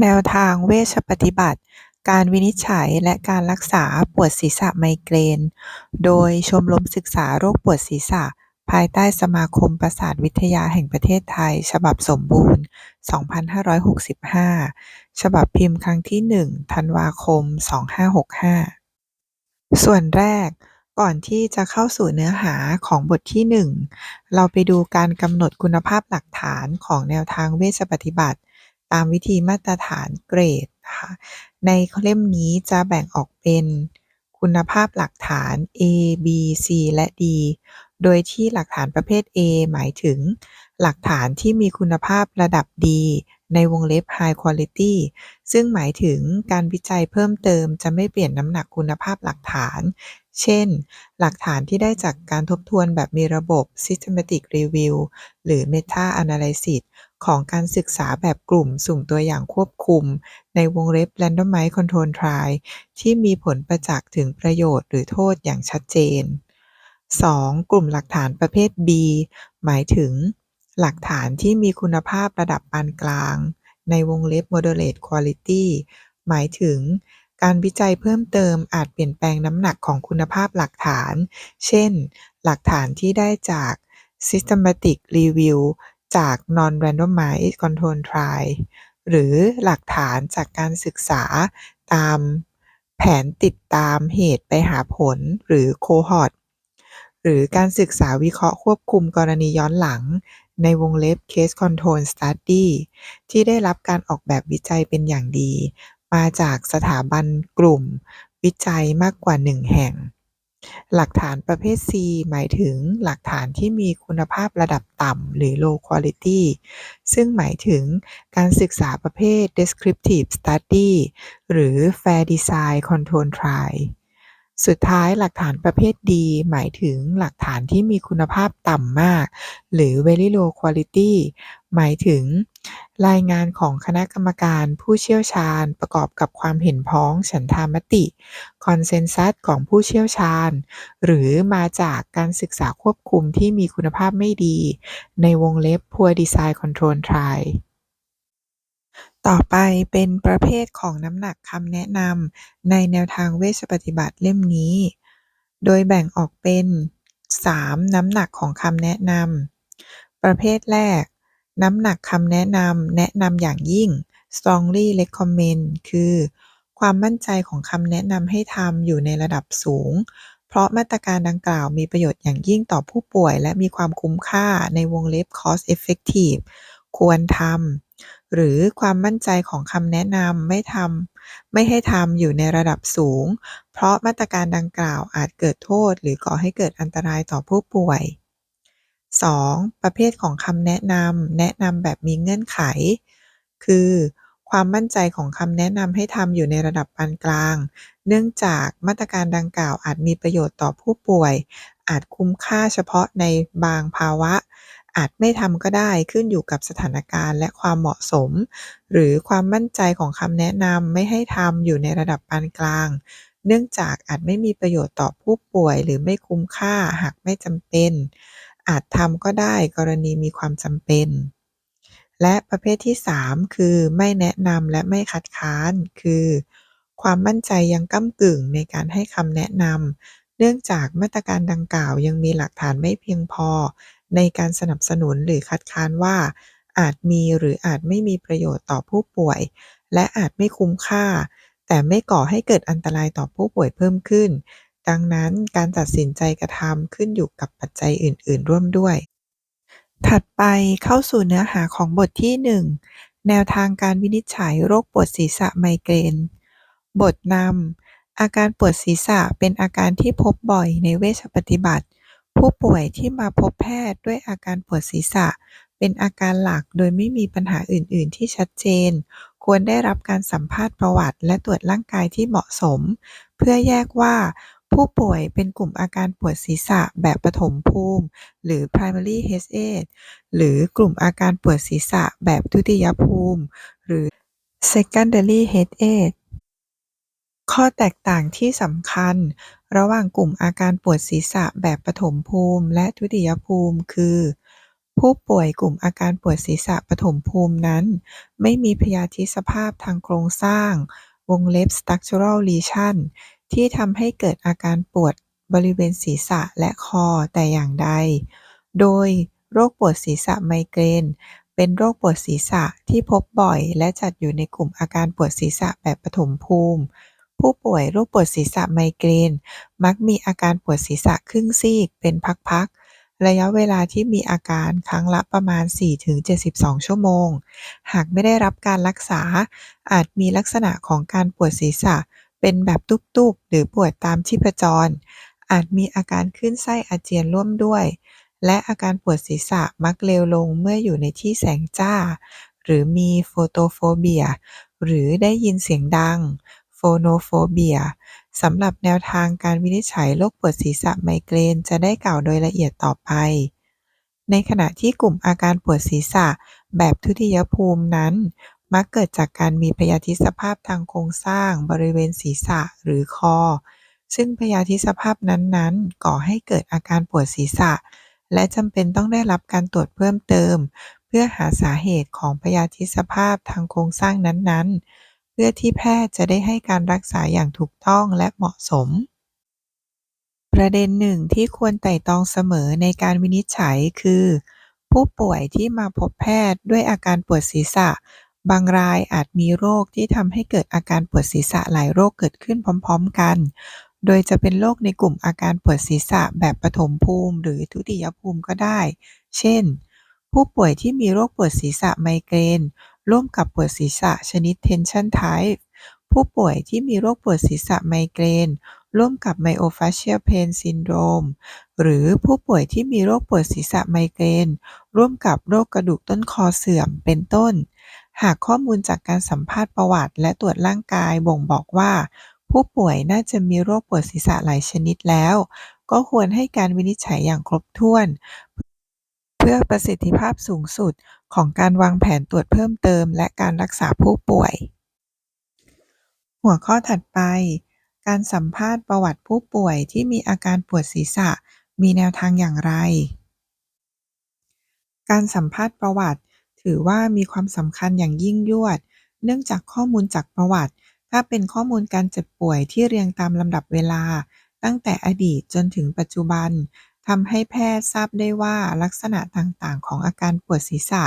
แนวทางเวชปฏิบัติ การวินิจฉัยและการรักษาปวดศีรษะไมเกรน โดยชมรมศึกษาโรคปวดศีรษะ ภายใต้สมาคมประสาทวิทยาแห่งประเทศไทย ฉบับสมบูรณ์ 2565 ฉบับพิมพ์ครั้งที่ 1 ธันวาคม 2565 ส่วนแรกก่อนที่จะเข้าสู่เนื้อหาของบทที่ 1 เราไปดูการกำหนดคุณภาพหลักฐานของแนวทางเวชปฏิบัติ ตามวิธีมาตรฐานเกรดนะคะในเล่มนี้จะแบ่งออกเป็นคุณภาพหลักฐาน A B C และ D โดยที่หลักฐานประเภท A หมายถึง หลักฐานที่มีคุณภาพระดับดีในวงเล็บ High Quality ซึ่งหมายถึงการวิจัยเพิ่มเติมจะไม่เปลี่ยนน้ำหนักคุณภาพหลักฐาน เช่น หลักฐานที่ได้จากการทบทวนแบบมีระบบ Systematic Review หรือ Meta Analysis ของการศึกษาแบบกลุ่มสุ่มตัวอย่างควบคุม ในวงเล็บ Randomized Control Trial ที่มีผลประจักษ์ถึงประโยชน์หรือโทษอย่างชัดเจน 2. กลุ่มหลักฐานประเภท B หมายถึง หลักฐานที่มีคุณภาพระดับปานกลาง ในวงเล็บ Moderate Quality หมายถึง การวิจัยเพิ่มเติมอาจเปลี่ยนแปลงน้ำหนักของคุณภาพหลักฐาน เช่น หลักฐานที่ได้จาก Systematic Review จาก Non-randomized Control Trial หรือหลักฐานจากการศึกษาตามแผนติดตามเหตุไปหาผลหรือ Cohort หรือการศึกษาวิเคราะห์ควบคุมกรณีย้อนหลัง ในวงเล็บ Case Control Study ที่ได้รับการออกแบบวิจัยเป็นอย่างดี มาจากสถาบันกลุ่มวิจัยมากกว่าหนึ่งแห่ง หลักฐานประเภท C หมายถึงหลักฐานที่มีคุณภาพระดับต่ำ หรือ low quality ซึ่งหมายถึงการศึกษาประเภท descriptive study หรือ fair design control trial สุดท้ายหลักฐานประเภท D หมายถึงหลักฐานที่มีคุณภาพต่ำมาก หรือ very low quality หมายถึง รายงานของคณะกรรมการผู้เชี่ยวชาญประกอบกับความเห็นพ้องฉันทามติ คอนเซนแซสของผู้เชี่ยวชาญ หรือมาจากการศึกษาควบคุมที่มีคุณภาพไม่ดี ในวงเล็บ poor design control trial ต่อไปเป็นประเภทของน้ำหนักคำแนะนำในแนวทางเวชปฏิบัติเล่มนี้ โดยแบ่งออกเป็น 3 น้ำหนักของคำแนะนำประเภทแรก น้ำหนักคำแนะนำ แนะนำอย่างยิ่ง strongly recommend คือ ความมั่นใจของคำแนะนำให้ทำอยู่ในระดับสูง เพราะมาตรการดังกล่าวมีประโยชน์อย่างยิ่งต่อผู้ป่วย และมีความคุ้มค่าในวงเล็บ cost effective ควรทำ หรือความมั่นใจของคำแนะนำไม่ทำไม่ให้ทำอยู่ในระดับสูง เพราะมาตรการดังกล่าวอาจเกิดโทษ หรือก่อให้เกิดอันตรายต่อผู้ป่วย 2. ประเภทของคำแนะนำ แนะนำแบบมีเงื่อนไข คือ ความมั่นใจของคำแนะนำให้ทำอยู่ในระดับปานกลาง เนื่องจากมาตรการดังกล่าวอาจมีประโยชน์ต่อผู้ป่วย อาจคุ้มค่าเฉพาะในบางภาวะ อาจไม่ทำก็ได้ขึ้นอยู่กับสถานการณ์และความเหมาะสม หรือความมั่นใจของคำแนะนำไม่ให้ทำอยู่ในระดับปานกลางเนื่องจากอาจไม่มีประโยชน์ต่อผู้ป่วยหรือไม่คุ้มค่าหากไม่จำเป็น อาจทำก็ได้กรณีมีความจำเป็น และประเภทที่ 3 คือไม่แนะนำและไม่คัดค้าน คือ ความมั่นใจยังก้ากึ่งในการให้คำแนะนำเนื่องจากมาตรการดังกล่าวยังมีหลักฐานไม่เพียงพอ ในการสนับสนุนหรือคัดค้านว่า อาจมีหรืออาจไม่มีประโยชน์ต่อผู้ป่วย และอาจไม่คุ้มค่า แต่ไม่ก่อให้เกิดอันตรายต่อผู้ป่วยเพิ่มขึ้น ดังนั้นการตัดสินใจกระทำขึ้นอยู่กับปัจจัยอื่น ๆ ร่วมด้วย ถัดไปเข้าสู่เนื้อหาของบทที่ 1 แนวทางการวินิจฉัยโรคปวดศีรษะไมเกรน บทนำอาการปวดศีรษะเป็นอาการที่พบบ่อยในเวชปฏิบัติ ผู้ป่วยที่มาพบแพทย์ด้วยอาการปวดศีรษะ เป็นอาการหลักโดยไม่มีปัญหาอื่น ๆ ที่ชัดเจน ควรได้รับการสัมภาษณ์ประวัติ และตรวจร่างกายที่เหมาะสม เพื่อแยกว่า ผู้ป่วยเป็นกลุ่มอาการปวดศีรษะแบบปฐมภูมิ หรือ primary headache หรือกลุ่มอาการปวดศีรษะแบบทุติยภูมิ หรือ secondary headache ข้อแตกต่างที่สำคัญ ระหว่างกลุ่มอาการปวดศีรษะแบบปฐมภูมิ และทุติยภูมิ คือผผู้ป่วยกลุ่มอาการปวดศีรษะปฐมภูมินั้น ไม่มีพยาธิสภาพทางโครงสร้าง วงเล็บ structural lesion ที่ทำให้เกิดอาการปวดบริเวณศีรษะและคอแต่อย่างใด โดยโรคปวดศีรษะไมเกรน เป็นโรคปวดศีรษะที่พบบ่อย และจัดอยู่ในกลุ่มอาการปวดศีรษะแบบปฐมภูมิ ผู้ป่วยโรคปวดศีรษะไมเกรน มักมีอาการปวดศีรษะครึ่งซีกเป็นพักๆ ระยะเวลาที่มีอาการครั้งละประมาณ 4-72 ชั่วโมง หากไม่ได้รับการรักษา อาจมีลักษณะของการปวดศีรษะ เป็นแบบตุบๆ หรือปวดตามชีพจร อาจมีอาการขึ้นไส้อาเจียนร่วมด้วย และอาการปวดศีรษะมักเลวลงเมื่ออยู่ในที่แสงจ้า หรือมีโฟโตโฟเบีย หรือได้ยินเสียงดัง โฟโนโฟเบียสำหรับแนวทางการวินิจฉัยโรคปวดศีรษะไมเกรนจะได้กล่าวโดยละเอียดต่อไป ในขณะที่กลุ่มอาการปวดศีรษะแบบทุติยภูมินั้น มักเกิดจากการมีพยาธิสภาพทางโครงสร้างบริเวณศีรษะหรือคอ ซึ่งพยาธิสภาพนั้นๆ ก่อให้เกิดอาการปวดศีรษะ และจำเป็นต้องได้รับการตรวจเพิ่มเติม เพื่อหาสาเหตุของพยาธิสภาพทางโครงสร้างนั้นๆ เพื่อที่แพทย์จะได้ให้การรักษาอย่างถูกต้องและเหมาะสมประเด็นหนึ่งที่ควรไต่ตองเสมอในการวินิจฉัยคือ ผู้ป่วยที่มาพบแพทย์ด้วยอาการปวดศีรษะ บางรายอาจมีโรคที่ทำให้เกิดอาการปวดศีรษะหลายโรคเกิดขึ้นพร้อม ๆ กัน โดยจะเป็นโรคในกลุ่มอาการปวดศีรษะแบบปฐมภูมิ หรือทุติยภูมิก็ได้ เช่น ผู้ป่วยที่มีโรคปวดศีรษะไมเกรน ร่วมกับปวดศีรษะชนิด tension type ผู้ป่วยที่มีโรคปวดศีรษะไมเกรน ร่วมกับ myofascial pain syndrome หรือผู้ป่วยที่มีโรคปวดศีรษะไมเกรน ร่วมกับโรคกระดูกต้นคอเสื่อมเป็นต้น หากข้อมูลจากการสัมภาษณ์ประวัติและตรวจร่างกายบ่งบอกว่า ผู้ป่วยน่าจะมีโรคปวดศีรษะหลายชนิดแล้ว ก็ควรให้การวินิจฉัยอย่างครบถ้วน เพื่อประสิทธิภาพสูงสุดของการวางแผนตรวจเพิ่มเติม และการรักษาผู้ป่วย หัวข้อถัดไป การสัมภาษณ์ประวัติผู้ป่วยที่มีอาการปวดศีรษะมีแนวทางอย่างไร การสัมภาษณ์ประวัติ ถือว่ามีความสำคัญอย่างยิ่งยวด เนื่องจากข้อมูลจากประวัติ ถ้าเป็นข้อมูลการเจ็บป่วยที่เรียงตามลำดับเวลา ตั้งแต่อดีตจนถึงปัจจุบันทำให้แพทย์ทราบได้ว่าลักษณะต่างๆ ของอาการปวดศีรษะ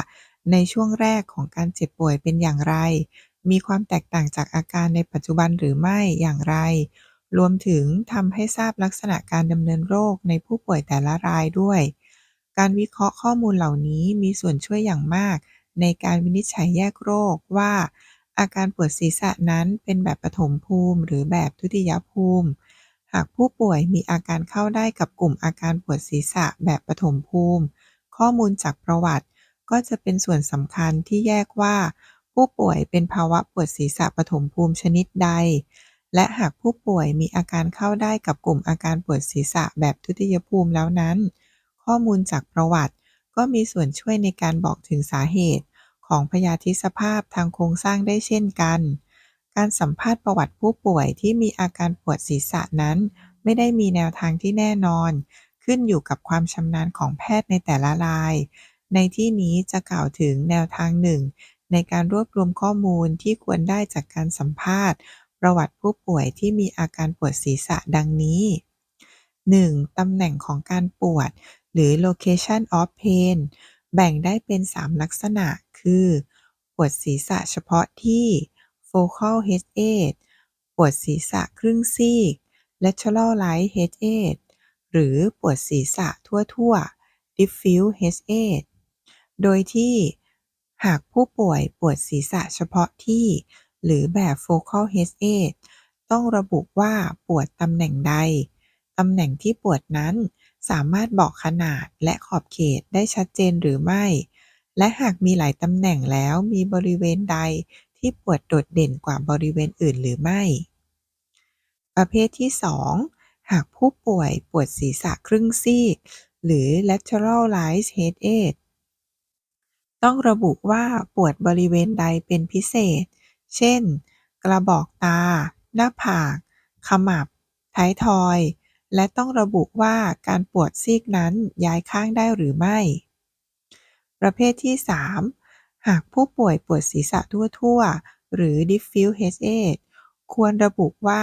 ในช่วงแรกของการเจ็บป่วยเป็นอย่างไร มีความแตกต่างจากอาการในปัจจุบันหรือไม่อย่างไร รวมถึงทำให้ทราบลักษณะการดำเนินโรคในผู้ป่วยแต่ละรายด้วย การวิเคราะห์ข้อมูลเหล่านี้มีส่วนช่วยอย่างมากในการวินิจฉัยแยกโรคว่า อาการปวดศีรษะนั้นเป็นแบบปฐมภูมิ หรือแบบทุติยภูมิ หากผู้ป่วยมีอาการเข้าได้กับกลุ่มอาการปวดศีรษะแบบปฐมภูมิ ข้อมูลจากประวัติ ก็จะเป็นส่วนสำคัญที่แยกว่า ผู้ป่วยเป็นภาวะปวดศีรษะปฐมภูมิชนิดใด และหากผู้ป่วยมีอาการเข้าได้กับกลุ่มอาการปวดศีรษะแบบทุติยภูมิแล้วนั้น ข้อมูลจากประวัติ ก็มีส่วนช่วยในการบอกถึงสาเหตุ ของพยาธิสภาพทางโครงสร้างได้เช่นกัน การสัมภาษณ์ประวัติผู้ป่วยที่มีอาการปวดศีรษะนั้น ไม่ได้มีแนวทางที่แน่นอน ขึ้นอยู่กับความชำนาญของแพทย์ในแต่ละราย ในที่นี้จะกล่าวถึงแนวทางหนึ่งในการรวบรวมข้อมูลที่ควรได้จากการสัมภาษณ์ ประวัติผู้ป่วยที่มีอาการปวดศีรษะดังนี้ 1. ตำแหน่งของการปวด หรือ location of pain แบ่งได้เป็น 3 ลักษณะ คือ ปวดศีรษะเฉพาะที่ focal headache ปวดศีรษะครึ่งซีก lateral right headache หรือปวดศีรษะทั่วๆ diffuse headache โดยที่หากผู้ป่วยปวดศีรษะเฉพาะที่ หรือแบบ focal headache ต้องระบุว่าปวดตำแหน่งใด ตำแหน่งที่ปวดนั้น สามารถบอกขนาดและขอบเขตได้ชัดเจนหรือไม่ และหากมีหลายตำแหน่งแล้วมีบริเวณใดที่ปวดโดดเด่นกว่าบริเวณอื่นหรือไม่ ประเภทที่ 2 หากผู้ป่วยปวดศีรษะครึ่งซีก หรือ lateralized headache ต้องระบุว่าปวดบริเวณใดเป็นพิเศษ เช่น กระบอกตา หน้าผาก ขมับ ท้ายทอย และต้องระบุว่าการปวดซีกนั้นย้ายข้างได้หรือไม่ ประเภทที่ 3 หากผู้ป่วยปวดศีรษะทั่วๆ หรือ diffuse headache ควรระบุว่า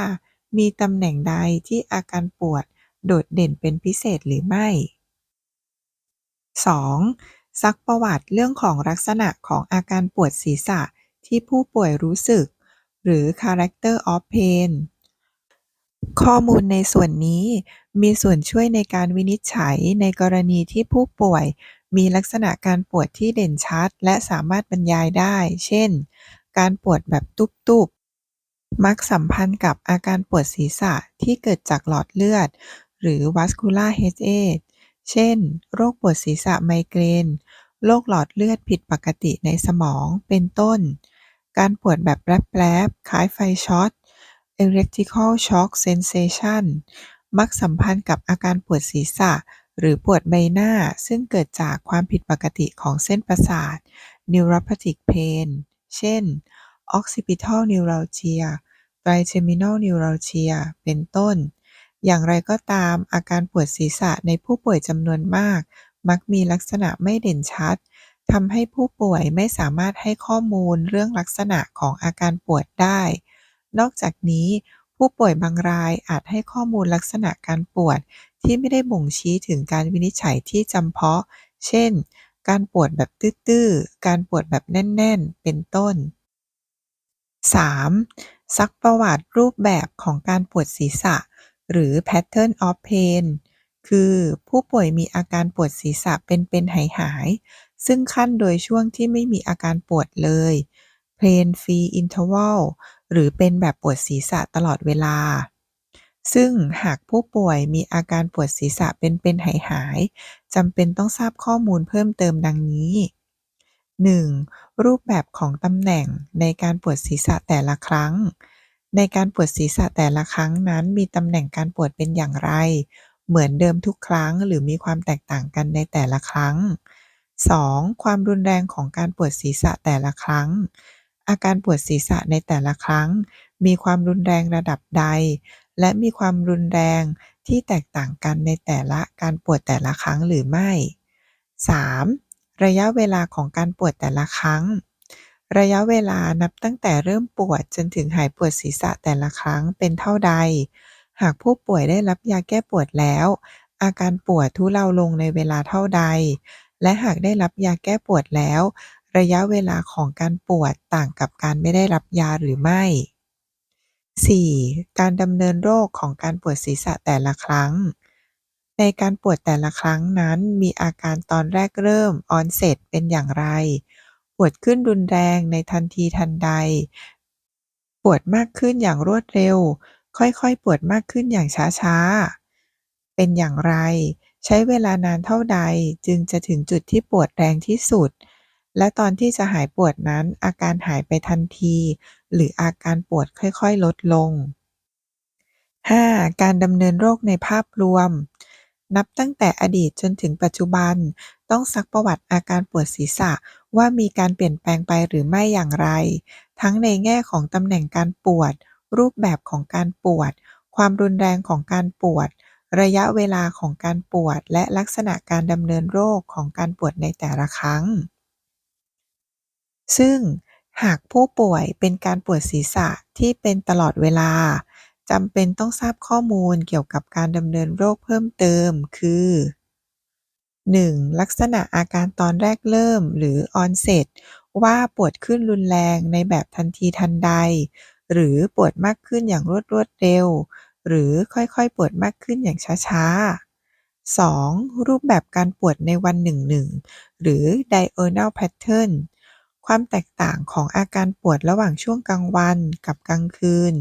มีตำแหน่งใดที่อาการปวดโดดเด่นเป็นพิเศษหรือไม่ 2. ซักประวัติเรื่องของลักษณะของอาการปวดศีรษะที่ผู้ป่วยรู้สึก หรือ character of pain ข้อมูลในส่วนนี้มีส่วนช่วยในการวินิจฉัยในกรณีที่ผู้ป่วยมีลักษณะการปวดที่เด่นชัดและสามารถบรรยายได้ เช่น การปวดแบบตุบๆ มักสัมพันธ์กับอาการปวดศีรษะที่เกิดจากหลอดเลือด หรือ vascular headache เช่น โรคปวดศีรษะไมเกรน โรคหลอดเลือดผิดปกติในสมอง เป็นต้น การปวดแบบแปรบๆคล้ายไฟช็อต electrical shock sensation มักสัมพันธ์กับอาการปวดศีรษะหรือปวดใบหน้าซึ่งเกิดจากความผิดปกติของเส้นประสาท neuropathic pain เช่น occipital neuralgia trigeminal neuralgia เป็นต้น อย่างไรก็ตามอาการปวดศีรษะในผู้ป่วยจำนวนมาก มักมีลักษณะไม่เด่นชัดทำให้ผู้ป่วยไม่สามารถให้ข้อมูลเรื่องลักษณะของอาการปวดได้ นอกจากนี้ ผู้ป่วยบางรายอาจให้ข้อมูลลักษณะการปวด ที่ไม่ได้บ่งชี้ถึงการวินิจฉัยที่จำเพาะ เช่น การปวดแบบตื้อๆ การปวดแบบแน่นๆ เป็นต้น 3. ซักประวัติรูปแบบของการปวดศีรษะ หรือ pattern of pain คือผู้ป่วยมีอาการปวดศีรษะเป็นๆหายๆซึ่งขั้นโดยช่วงที่ไม่มีอาการปวดเลย pain free interval หรือเป็นแบบปวดศีรษะตลอดเวลา ซึ่งหากผู้ป่วยมีอาการปวดศีรษะเป็นๆหายๆจำเป็นต้องทราบข้อมูลเพิ่มเติมดังนี้ 1. รูปแบบของตำแหน่งในการปวดศีรษะแต่ละครั้ง ในการปวดศีรษะแต่ละครั้งนั้นมีตำแหน่งการปวดเป็นอย่างไร เหมือนเดิมทุกครั้งหรือมีความแตกต่างกันในแต่ละครั้ง 2. ความรุนแรงของการปวดศีรษะแต่ละครั้ง อาการปวดศีรษะในแต่ละครั้ง มีความรุนแรงระดับใด และมีความรุนแรงที่แตกต่างกันในแต่ละการปวดแต่ละครั้งหรือไม่ 3. ระยะเวลาของการปวดแต่ละครั้ง ระยะเวลานับตั้งแต่เริ่มปวดจนถึงหายปวดศีรษะแต่ละครั้งเป็นเท่าใด หากผู้ป่วยได้รับยาแก้ปวดแล้ว อาการปวดทุเลาลงในเวลาเท่าใด และหากได้รับยาแก้ปวดแล้ว ระยะเวลาของการปวดต่างกับการไม่ได้รับยาหรือไม่ 4. การดำเนินโรคของการปวดศีรษะแต่ละครั้ง ในการปวดแต่ละครั้งนั้นมีอาการตอนแรกเริ่ม onset เป็นอย่างไร ปวดขึ้นรุนแรงในทันทีทันใด ปวดมากขึ้นอย่างรวดเร็ว ค่อยๆ ปวดมากขึ้นอย่างช้าๆ เป็นอย่างไร ใช้เวลานานเท่าใดจึงจะถึงจุดที่ปวดแรงที่สุด และตอนที่จะหายปวดนั้น อาการหายไปทันที หรืออาการปวดค่อยๆ ลดลง 5. การดำเนินโรคในภาพรวม นับตั้งแต่อดีตจนถึงปัจจุบัน ต้องซักประวัติอาการปวดศีรษะว่ามีการเปลี่ยนแปลงไปหรือไม่อย่างไร ทั้งในแง่ของตำแหน่งการปวด รูปแบบของการปวด ความรุนแรงของการปวด ระยะเวลาของการปวด และลักษณะการดำเนินโรคของการปวดในแต่ละครั้ง ซึ่งหากผู้ป่วยเป็นการปวดศีรษะที่เป็นตลอดเวลาจำเป็นต้องทราบข้อมูลเกี่ยวกับการดำเนินโรคเพิ่มเติม คือ 1. ลักษณะอาการตอนแรกเริ่มหรือ onset ว่าปวดขึ้นรุนแรงในแบบทันทีทันใด หรือปวดมากขึ้นอย่างรวดรวดเร็ว หรือค่อยๆ ปวดมากขึ้นอย่างช้าๆ 2. รูปแบบการปวดในวันหนึ่งๆหรือ diurnal pattern ความแตกต่างของอาการปวดระหว่างช่วงกลางวันกับกลางคืน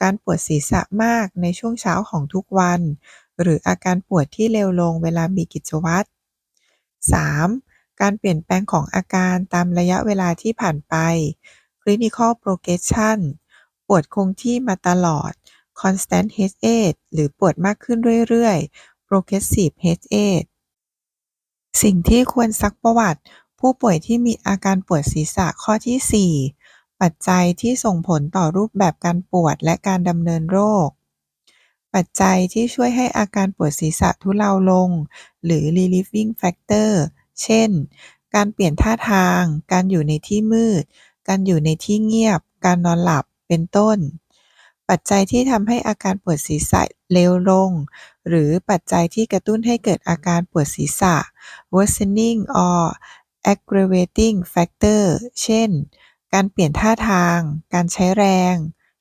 การปวดศีรษะมากในช่วงเช้าของทุกวัน หรืออาการปวดที่เร็วลงเวลามีกิจวัตร 3. การเปลี่ยนแปลงของอาการตามระยะเวลาที่ผ่านไป clinical progression ปวดคงที่มาตลอด constant headache หรือปวดมากขึ้นเรื่อยๆ progressive headache สิ่งที่ควรซักประวัติ ผู้ป่วยที่มีอาการปวดศีรษะข้อที่ 4 ปัจจัยที่ส่งผลต่อรูปแบบการปวดและการดำเนินโรค ปัจจัยที่ช่วยให้อาการปวดศีรษะทุเลาลง หรือ relieving factor เช่น การเปลี่ยนท่าทาง การอยู่ในที่มืด การอยู่ในที่เงียบ การนอนหลับ เป็นต้น ปัจจัยที่ทำให้อาการปวดศีรษะเลวลง หรือปัจจัยที่กระตุ้นให้เกิดอาการปวดศีรษะ worsening or aggravating factor เช่น การเปลี่ยนท่าทาง การใช้แรง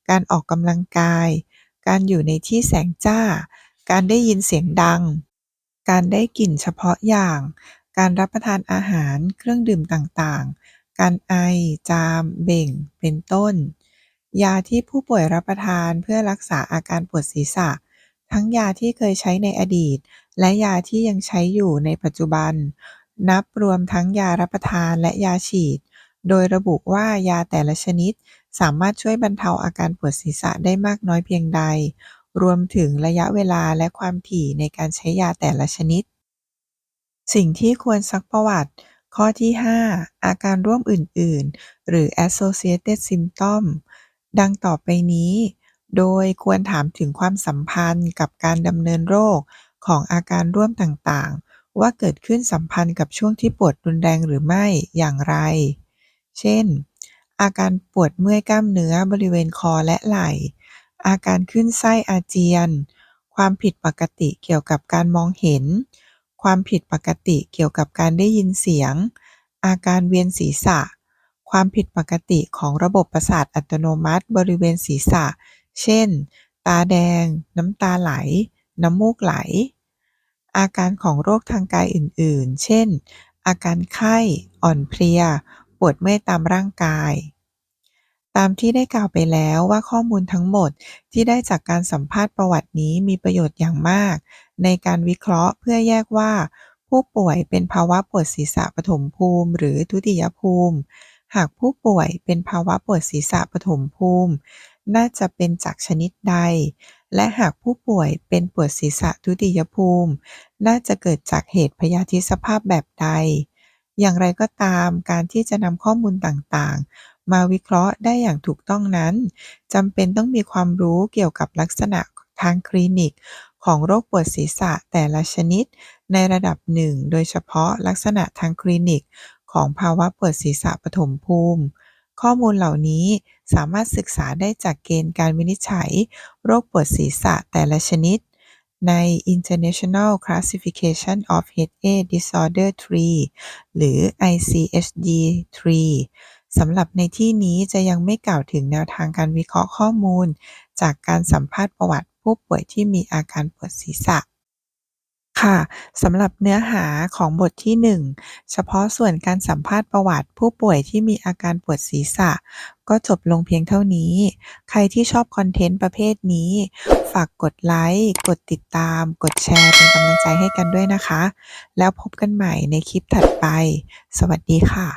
การออกกำลังกาย การอยู่ในที่แสงจ้า การได้ยินเสียงดัง การได้กลิ่นเฉพาะอย่าง การรับประทานอาหาร เครื่องดื่มต่างๆ การไอ จาม เบ่ง เป็นต้น ยาที่ผู้ป่วยรับประทานเพื่อรักษาอาการปวดศีรษะ ทั้งยาที่เคยใช้ในอดีต และยาที่ยังใช้อยู่ในปัจจุบัน นับรวมทั้งยารับประทานและยาฉีด โดยระบุว่ายาแต่ละชนิด สามารถช่วยบรรเทาอาการปวดศีรษะได้มากน้อยเพียงใด รวมถึงระยะเวลาและความถี่ในการใช้ยาแต่ละชนิด สิ่งที่ควรซักประวัติ ข้อที่ 5 อาการร่วมอื่น ๆ หรือ associated symptom ดังต่อไปนี้ โดยควรถามถึงความสัมพันธ์กับการดำเนินโรคของอาการร่วมต่างๆ ว่าเกิดขึ้นสัมพันธ์กับช่วงที่ปวดรุนแรงหรือไม่อย่างไร เช่น อาการปวดเมื่อยกล้ามเนื้อบริเวณคอและไหล่ อาการขึ้นไส้อาเจียน ความผิดปกติเกี่ยวกับการมองเห็น ความผิดปกติเกี่ยวกับการได้ยินเสียง อาการเวียนศีรษะ ความผิดปกติของระบบประสาทอัตโนมัติบริเวณศีรษะ เช่น ตาแดง น้ำตาไหล น้ำมูกไหล อาการของโรคทางกายอื่น ๆ เช่น อาการไข้ อ่อนเพลีย ปวดเมื่อยตามร่างกาย ตามที่ได้กล่าวไปแล้วว่าข้อมูลทั้งหมดที่ได้จากการสัมภาษณ์ประวัตินี้มีประโยชน์อย่างมาก ในการวิเคราะห์เพื่อแยกว่า ผู้ป่วยเป็นภาวะปวดศีรษะปฐมภูมิ หรือทุติยภูมิ หากผู้ป่วยเป็นภาวะปวดศีรษะปฐมภูมิ น่าจะเป็นจากชนิดใด และหากผู้ป่วยเป็นปวดศีรษะทุติยภูมิ น่าจะเกิดจากเหตุพยาธิสภาพแบบใด อย่างไรก็ตามการที่จะนำข้อมูลต่างๆ มาวิเคราะห์ได้อย่างถูกต้องนั้นจำเป็นต้องมีความรู้เกี่ยวกับลักษณะทางคลินิกของโรคปวดศีรษะแต่ละชนิด ในระดับหนึ่งโดยเฉพาะลักษณะทางคลินิกของภาวะปวดศีรษะปฐมภูมิ ข้อมูลเหล่านี้สามารถศึกษาได้จากเกณฑ์การวินิจฉัย โรคปวดศีรษะแต่ละชนิด ใน International Classification of Headache Disorder Tree หรือ ICHD-3 สำหรับในที่นี้จะยังไม่กล่าวถึงแนวทางการวิเคราะห์ข้อมูล จากการสัมภาษณ์ประวัติผู้ป่วยที่มีอาการปวดศีรษะ ค่ะสำหรับเนื้อหาของบทที่ 1 เฉพาะส่วนการสัมภาษณ์ประวัติผู้ป่วยที่มีอาการปวดศีรษะ ก็จบลงเพียงเท่านี้ ใครที่ชอบคอนเทนต์ประเภทนี้ ฝากกดไลค์ กดติดตาม กดแชร์เป็นกำลังใจให้กันด้วยนะคะ แล้วพบกันใหม่ในคลิปถัดไป สวัสดีค่ะ